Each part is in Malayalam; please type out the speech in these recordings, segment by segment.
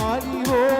हरि ओ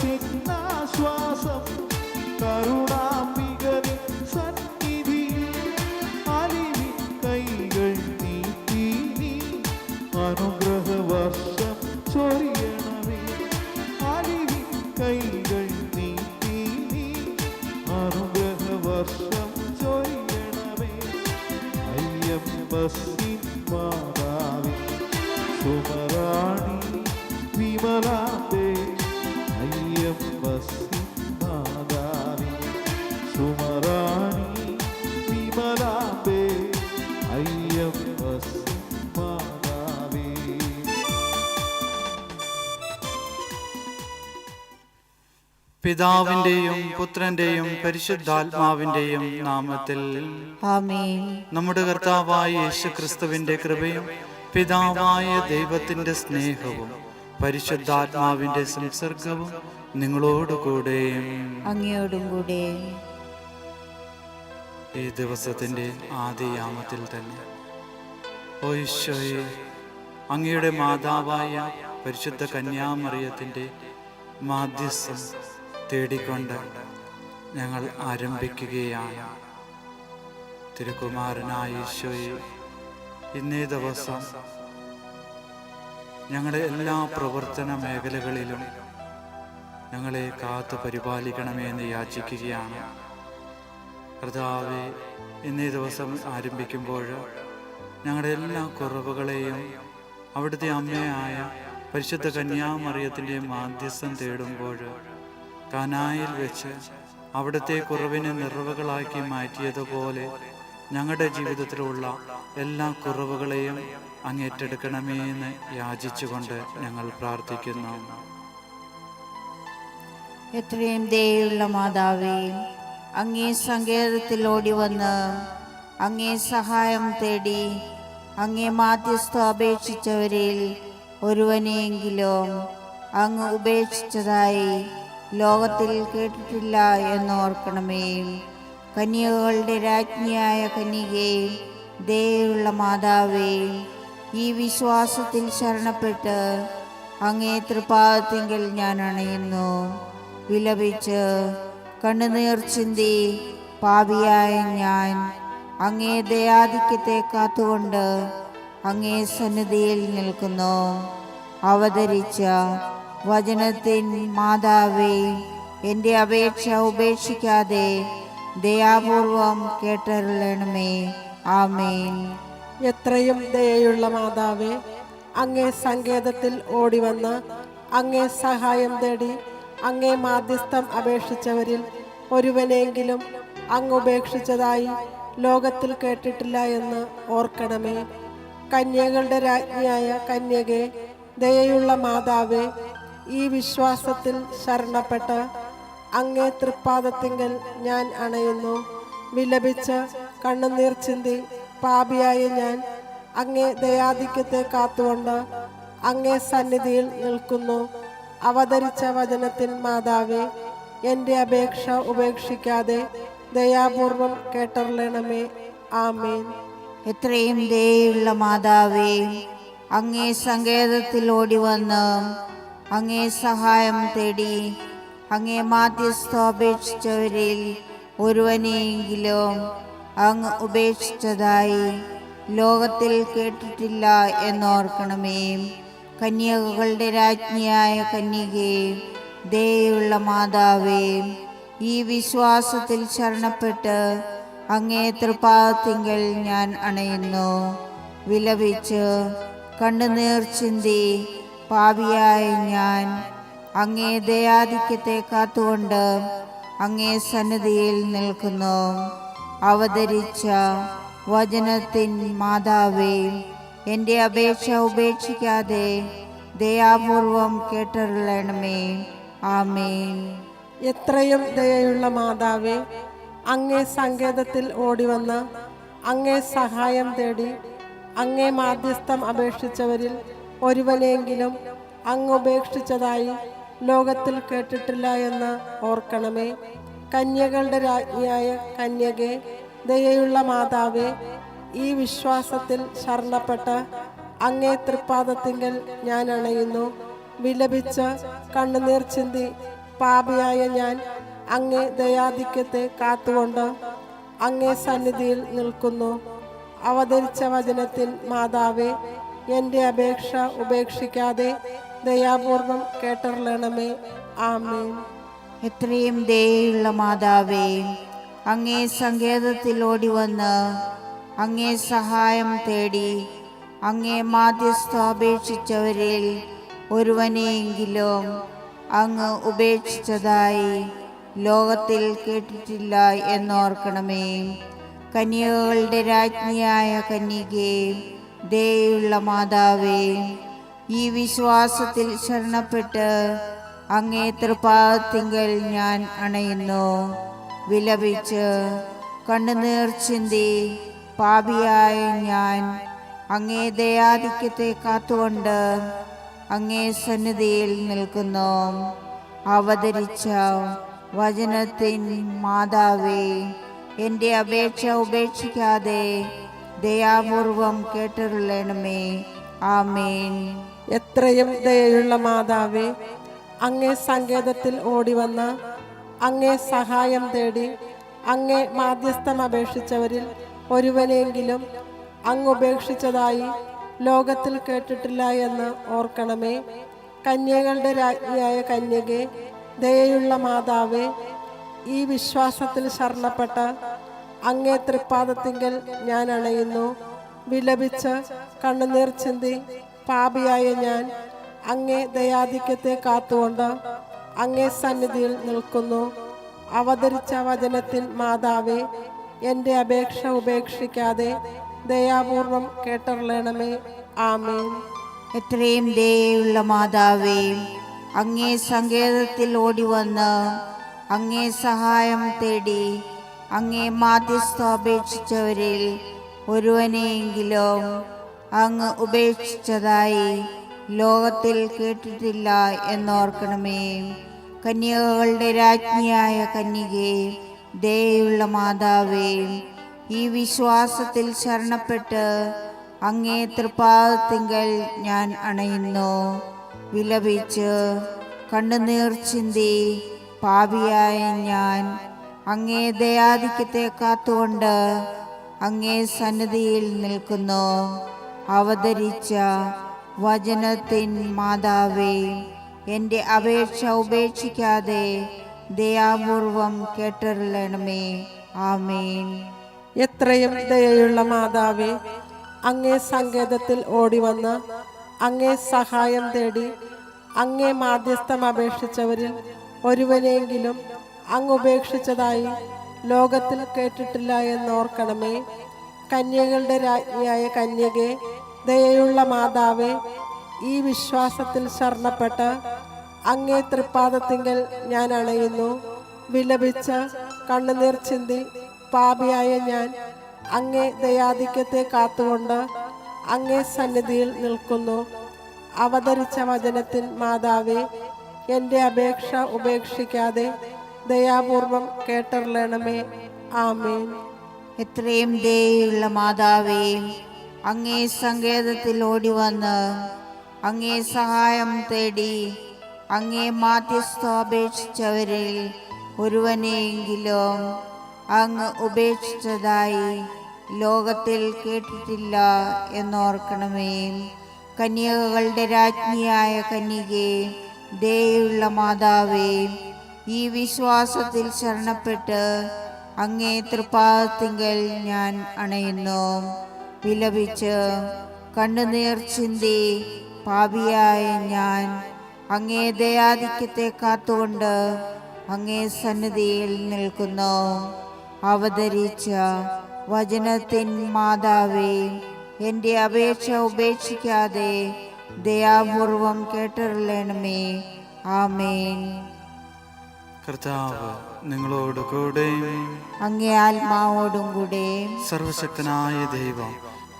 മനസ്സിനാശ്വാസം കരുണാമികനിൻ സന്നിധി അലിവിൻ കൈകൾ നീട്ടി നീ അനുഗ്രഹവർഷം ചൊരിയണമേ. അലിവിൻ കൈകൾ നീട്ടി നീ അനുഗ്രഹവർഷം ചൊരിയണമേ. അയ്യപ്പ മാതാവി സുമരാണി വിമലാമ്പേ പിതാവിന്റെയും പുത്രന്റെയും പരിശുദ്ധാത്മാവിന്റെയും നാമത്തിൽ ആമേൻ. നമ്മുടെ കർത്താവായ യേശു ക്രിസ്തുവിന്റെ കൃപയും പിതാവായ ദൈവത്തിന്റെ സ്നേഹവും പരിശുദ്ധാത്മാവിന്റെ സംസർഗവും നിങ്ങളോടുകൂടെ അങ്ങയോടും കൂടെ. ഈ ദിവസത്തിന്റെ ആദ്യയാമത്തിൽ തന്നെ ഓ ഈശോയെ അങ്ങയുടെ മാതാവായ പരിശുദ്ധ കന്യാമറിയത്തിന്റെ മാധ്യസ്ഥം തേടിക്കൊണ്ട് ഞങ്ങൾ ആരംഭിക്കുകയാണ്. തിരുകുമാരനായ ഈശോയെ ഇന്നേ ദിവസം ഞങ്ങളുടെ എല്ലാ പ്രവർത്തന മേഖലകളിലും ഞങ്ങളെ കാത്തു പരിപാലിക്കണമേ എന്ന് യാചിക്കുകയാണ്. കർത്താവെ ഇന്നേ ദിവസം ആരംഭിക്കുമ്പോൾ ഞങ്ങളുടെ എല്ലാ കുറവുകളെയും അവിടുത്തെ അമ്മയായ പരിശുദ്ധ കന്യാമറിയത്തിന്റെ മാധ്യസ്ഥം തേടുമ്പോൾ കനായിൽ വെച്ച് അവിടുത്തെ കുറവിനെ നിറവുകളാക്കി മാറ്റിയതുപോലെ ഞങ്ങളുടെ ജീവിതത്തിലുള്ള എല്ലാ കുറവുകളെയും അങ്ങേറ്റെടുക്കണമേ എന്ന് യാചിച്ചുകൊണ്ട് ഞങ്ങൾ പ്രാർത്ഥിക്കുന്നു. എത്രയും ദയുള്ള മാതാവേ അങ്ങേ സങ്കേതത്തിൽ ഓടി വന്ന് അങ്ങേ സഹായം തേടി അങ്ങേ മാധ്യസ്ഥ അപേക്ഷിച്ചവരിൽ ഒരുവനെയെങ്കിലും അങ്ങ് ഉപേക്ഷിച്ചതായി ലോകത്തിൽ കേട്ടിട്ടില്ല എന്ന് എന്നോർക്കണമേ. കന്യകകളുടെ രാജ്ഞിയായ കന്യകേ ദയുള്ള മാതാവേ ഈ വിശ്വാസത്തിൽ ശരണപ്പെട്ട് അങ്ങേ തൃപാദത്തിങ്കിൽ ഞാൻ അണയുന്നു. വിലപിച്ച് കണ്ണുനീർ ചിന്തി പാപിയായ ഞാൻ അങ്ങേ ദയാധിക്യത്തെ കാത്തുകൊണ്ട് അങ്ങേ സന്നിധിയിൽ നിൽക്കുന്നു. അവതരിച്ച വചനത്തിൻ മാതാവേ എന്റെ അപേക്ഷ ഉപേക്ഷിക്കാതെ ദയാപൂർവം കേട്ടരുളണമേ. ആമേൻ. എത്രയും ദയയുള്ള മാതാവേ അങ്ങേ സങ്കേതത്തിൽ ഓടിവന്ന് അങ്ങേ സഹായം തേടി അങ്ങേ മാധ്യസ്ഥം അപേക്ഷിച്ചവരിൽ ഒരുവനെങ്കിലും അങ്ങ് ഉപേക്ഷിച്ചതായി ലോകത്തിൽ കേട്ടിട്ടില്ല എന്ന് ഓർക്കണമേ. കന്യകളുടെ രാജ്ഞിയായ കന്യകെ ദയയുള്ള മാതാവേ ഈ വിശ്വാസത്തിൽ ശരണപ്പെട്ട് അങ്ങേ തൃപ്പാദത്തിങ്കൽ ഞാൻ അണയുന്നു. വിലപിച്ച് കണ്ണുനീർ ചിന്തി പാപിയായ ഞാൻ അങ്ങേ ദയാധിക്യത്തെ കാത്തുകൊണ്ട് അങ്ങേ സന്നിധിയിൽ നിൽക്കുന്നു. അവതരിച്ച വചനത്തിൻ മാതാവേ എന്റെ അപേക്ഷ ഉപേക്ഷിക്കാതെ ദയാപൂർവം കേട്ടറിയണമേ. ആമേൻ. എത്രയും ദയുള്ള മാതാവേ അങ്ങേ സങ്കേതത്തിൽ ഓടി വന്ന് അങ്ങേ സഹായം തേടി അങ്ങേ മാധ്യസ്ഥ അപേക്ഷിച്ചവരിൽ ഒരുവനെയെങ്കിലും അങ്ങ് ഉപേക്ഷിച്ചതായി ലോകത്തിൽ കേട്ടിട്ടില്ല എന്നോർക്കണമേ. കന്യകകളുടെ രാജ്ഞിയായ കന്യകയെ ദയുള്ള മാതാവേ ഈ വിശ്വാസത്തിൽ ശരണപ്പെട്ട് അങ്ങേ തൃപ്പാദത്തിങ്കൽ ഞാൻ അണയുന്നു. വിലപിച്ച് കണ്ണുനീർ ചിന്തി പാപിയായ ഞാൻ അങ്ങേ ദയാധിക്യത്തെ കാത്തുകൊണ്ട് അങ്ങേ സന്നിധിയിൽ നിൽക്കുന്നു. അവതരിച്ച വചനത്തിൻ മാതാവേ എന്റെ അപേക്ഷ ഉപേക്ഷിക്കാതെ ദയാപൂർവം കേട്ടറിയണമേ ആമേൻ. എത്രയും ദയയുള്ള മാതാവേ അങ്ങേ സങ്കേതത്തിൽ ഓടിവന്ന് അങ്ങേ സഹായം തേടി അങ്ങേ മാധ്യസ്ഥം അപേക്ഷിച്ചവരിൽ ഒരുവനെങ്കിലും അങ്ങ് ഉപേക്ഷിച്ചതായി ലോകത്തിൽ കേട്ടിട്ടില്ല എന്ന് ഓർക്കണമേ. കന്യകളുടെ രാജ്ഞിയായ കന്യകെ ദയയുള്ള മാതാവേ ഈ വിശ്വാസത്തിൽ ശരണപ്പെട്ട അങ്ങേ തൃപ്പാദത്തിങ്കൽ ഞാൻ അണയുന്നു. വിലപിച്ച് കണ്ണുനീർ ചിന്തി പാപിയായ ഞാൻ അങ്ങേ ദയാധിക്യത്തെ കാത്തുകൊണ്ട് അങ്ങേ സന്നിധിയിൽ നിൽക്കുന്നു. അവതരിച്ച വചനത്തിൽ മാതാവേ എന്റെ അപേക്ഷ ഉപേക്ഷിക്കാതെ ദയാപൂർവം കേട്ടറിയണമേ. ആമേൻ. എത്രയും ദയുള്ള മാതാവേ അങ്ങേ സങ്കേതത്തിൽ ഓടി വന്ന് അങ്ങേ സഹായം തേടി അങ്ങേ മാധ്യസ്ഥ അപേക്ഷിച്ചവരിൽ ഒരുവനെയെങ്കിലും അങ്ങ് ഉപേക്ഷിച്ചതായി ലോകത്തിൽ കേട്ടിട്ടില്ല എന്നോർക്കണമേ. കന്യകളുടെ രാജ്ഞിയായ കന്യകേ ദയുള്ള മാതാവേ ഈ വിശ്വാസത്തിൽ ശരണപ്പെട്ട് അങ്ങേ തൃപ്പാദത്തിങ്കൽ ഞാൻ അണയുന്നു. വിലപിച്ച് കണ്ണുനീർ ചിന്തി പാപിയായ ഞാൻ അങ്ങേ ദയാധിക്യത്തെ കാത്തുകൊണ്ട് അങ്ങേ സന്നിധിയിൽ നിൽക്കുന്നു. അവതരിച്ച വചനത്തിൻ മാതാവേ എന്റെ അപേക്ഷ ഉപേക്ഷിക്കാതെ ദയാപൂർവം കേട്ടറിയണമേ ആമേൻ. എത്രയും ദയയുള്ള മാതാവേ അങ്ങേ സങ്കേതത്തിൽ ഓടി വന്ന അങ്ങേ സഹായം തേടി അങ്ങേ മാധ്യസ്ഥം അപേക്ഷിച്ചവരിൽ ഒരുവനെങ്കിലും അങ്ങ് ഉപേക്ഷിച്ചതായി ലോകത്തിൽ കേട്ടിട്ടില്ല എന്ന് ഓർക്കണമേ. കന്യകളുടെ രാജ്ഞിയായ കന്യകെ ദയയുള്ള മാതാവേ ഈ വിശ്വാസത്തിൽ ശരണപ്പെട്ട് അങ്ങേ തൃപ്പാദത്തിങ്കൽ ഞാൻ അണയുന്നു. വിലപിച്ച് കണ്ണുനീർ ചിന്തി പാപിയായ ഞാൻ അങ്ങേ ദയാധിക്യത്തെ കാത്തുകൊണ്ട് അങ്ങേ സന്നിധിയിൽ നിൽക്കുന്നു. അവതരിച്ച വചനത്തിൽ മാതാവേ എന്റെ അപേക്ഷ ഉപേക്ഷിക്കാതെ ദയാപൂർവം കേട്ടറിയണമേ ആമേൻ. എത്രയും ദയുള്ള മാതാവേ അങ്ങേ സങ്കേതത്തിൽ ഓടി വന്ന് അങ്ങേ സഹായം തേടി അങ്ങേ മാധ്യസ്ഥ അപേക്ഷിച്ചവരിൽ ഒരുവനെയെങ്കിലും അങ്ങ് ഉപേക്ഷിച്ചതായി ലോകത്തിൽ കേട്ടിട്ടില്ല എന്നോർക്കണമേ. കന്യകകളുടെ രാജ്ഞിയായ കന്യകെ ദയുള്ള മാതാവേ ഈ വിശ്വാസത്തിൽ ശരണപ്പെട്ട് അങ്ങേ തൃപ്പാദത്തിങ്കൽ ഞാൻ അണയുന്നു. വിലപിച്ച് കണ്ണുനീർ ചിന്തി പാപിയായ ഞാൻ അങ്ങേ ദയാധിക്യത്തെ കാത്തുകൊണ്ട് അങ്ങേ സന്നിധിയിൽ നിൽക്കുന്നു. അവതരിച്ച വചനത്തിൻ മാതാവേ എന്റെ അപേക്ഷ ഉപേക്ഷിക്കാതെ ദയാപൂർവം കേട്ടറിയണമേ. ആമേൻ. എത്രയും ദയയുള്ള മാതാവേ അങ്ങേ സങ്കേതത്തിൽ ഓടി വന്ന് അങ്ങേ സഹായം തേടി അങ്ങേ മാധ്യസ്ഥം അപേക്ഷിച്ചവരിൽ ഒരുവനെങ്കിലും അങ്ങ് ഉപേക്ഷിച്ചതായി ലോകത്തിൽ കേട്ടിട്ടില്ല എന്നോർക്കണമേ. കന്യകളുടെ രാജ്ഞിയായ കന്യകെ ദയയുള്ള മാതാവേ ഈ വിശ്വാസത്തിൽ ശരണപ്പെട്ട് അങ്ങേ തൃപ്പാദത്തിങ്കൽ ഞാൻ അണയുന്നു. വിലപിച്ച കണ്ണുനീർ ചിന്തി പാപിയായ ഞാൻ അങ്ങേ ദയാധിക്യത്തെ കാത്തുകൊണ്ട് അങ്ങേ സന്നിധിയിൽ നിൽക്കുന്നു. അവതരിച്ച വചനത്തിൽ മാതാവേ എന്റെ അപേക്ഷ ഉപേക്ഷിക്കാതെ ദയാപൂർവം കേട്ടറിയണമേ. ആമേൻ. എത്രയും ദയുള്ള മാതാവേ അങ്ങേ സങ്കേതത്തിൽ ഓടി വന്ന് അങ്ങേ സഹായം തേടി അങ്ങേ മാധ്യസ്ഥ അപേക്ഷിച്ചവരിൽ ഒരുവനെയെങ്കിലും അങ്ങ് ഉപേക്ഷിച്ചതായി ലോകത്തിൽ കേട്ടിട്ടില്ല എന്നോർക്കണമേ. കന്യകകളുടെ രാജ്ഞിയായ കന്യകെ ദയുള്ള മാതാവേ ഈ വിശ്വാസത്തിൽ ശരണപ്പെട്ട് അങ്ങേ തൃപ്പാദത്തിങ്കൽ ഞാൻ അണയുന്നു. വിലപിച്ച് കണ്ണുനീർ ചിന്തി പാപിയായ ഞാൻ അങ്ങേ ദയാധിക്യത്തെ കാത്തുകൊണ്ട് അങ്ങേ സന്നിധിയിൽ നിൽക്കുന്നു. അവതരിച്ച വചനത്തിൻ മാതാവേ എന്റെ അപേക്ഷ ഉപേക്ഷിക്കാതെ ദയാപൂർവം കേട്ടറിയണമേ. ആമേൻ. കർത്താവ് നിങ്ങളോട് കൂടെ. അങ്ങേ ആത്മാവോടും കൂടെ. സർവശക്തനായ ദൈവം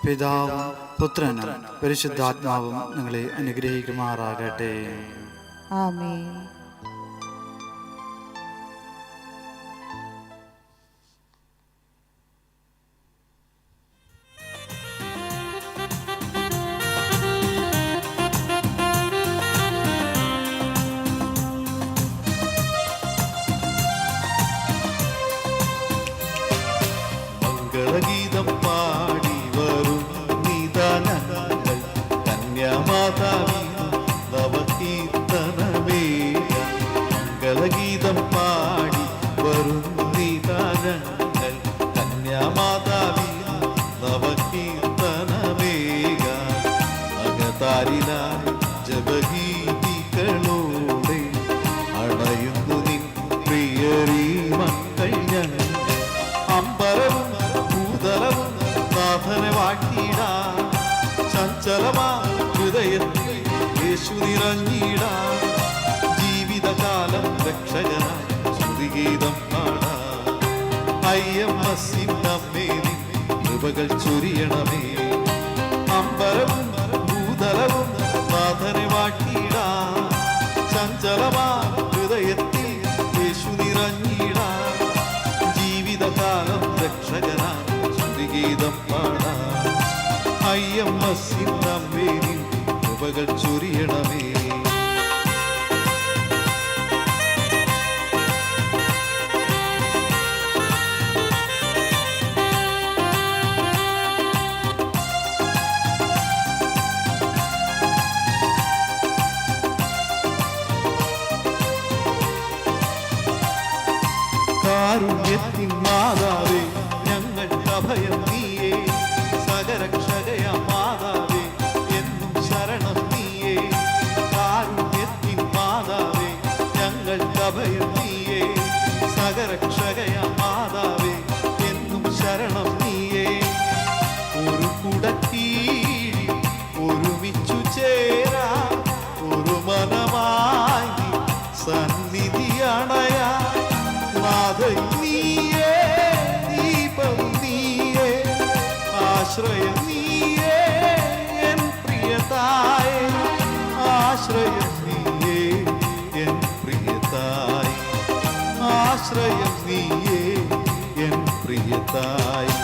പിതാവും പുത്രനും പരിശുദ്ധാത്മാവും നിങ്ങളെ അനുഗ്രഹിക്കുമാറാകട്ടെ. ആമേൻ. നവകീർത്തനമേക അകതാരിലായി ജപഗീതികളോടെ അണയുന്നു നിൻ പ്രിയരീ മക്കൾ ചഞ്ചലമാ ഹൃദയത്തിൽ യേശു ജീവിതകാലം രക്ഷകനായി ശ്രുതിഗീതം പാടാ. നിൻ കൃപകൾ ചൊരിയണമേ. അമ്പരവും ഭൂതലവും നാഥനെ വാട്ടിയിടാ ചഞ്ചലമാ ഹൃദയത്തിൽ യേശു നിറഞ്ഞിടാ. ജീവിതകാലം രക്ഷകനാ ചുരുഗീതം പാടാ. അയ്യമ്മ നമ്മേ നിൻ കൃപകൾ ചൊരിയണമേ. அபயம் நீயே சகரக்ஷ তাই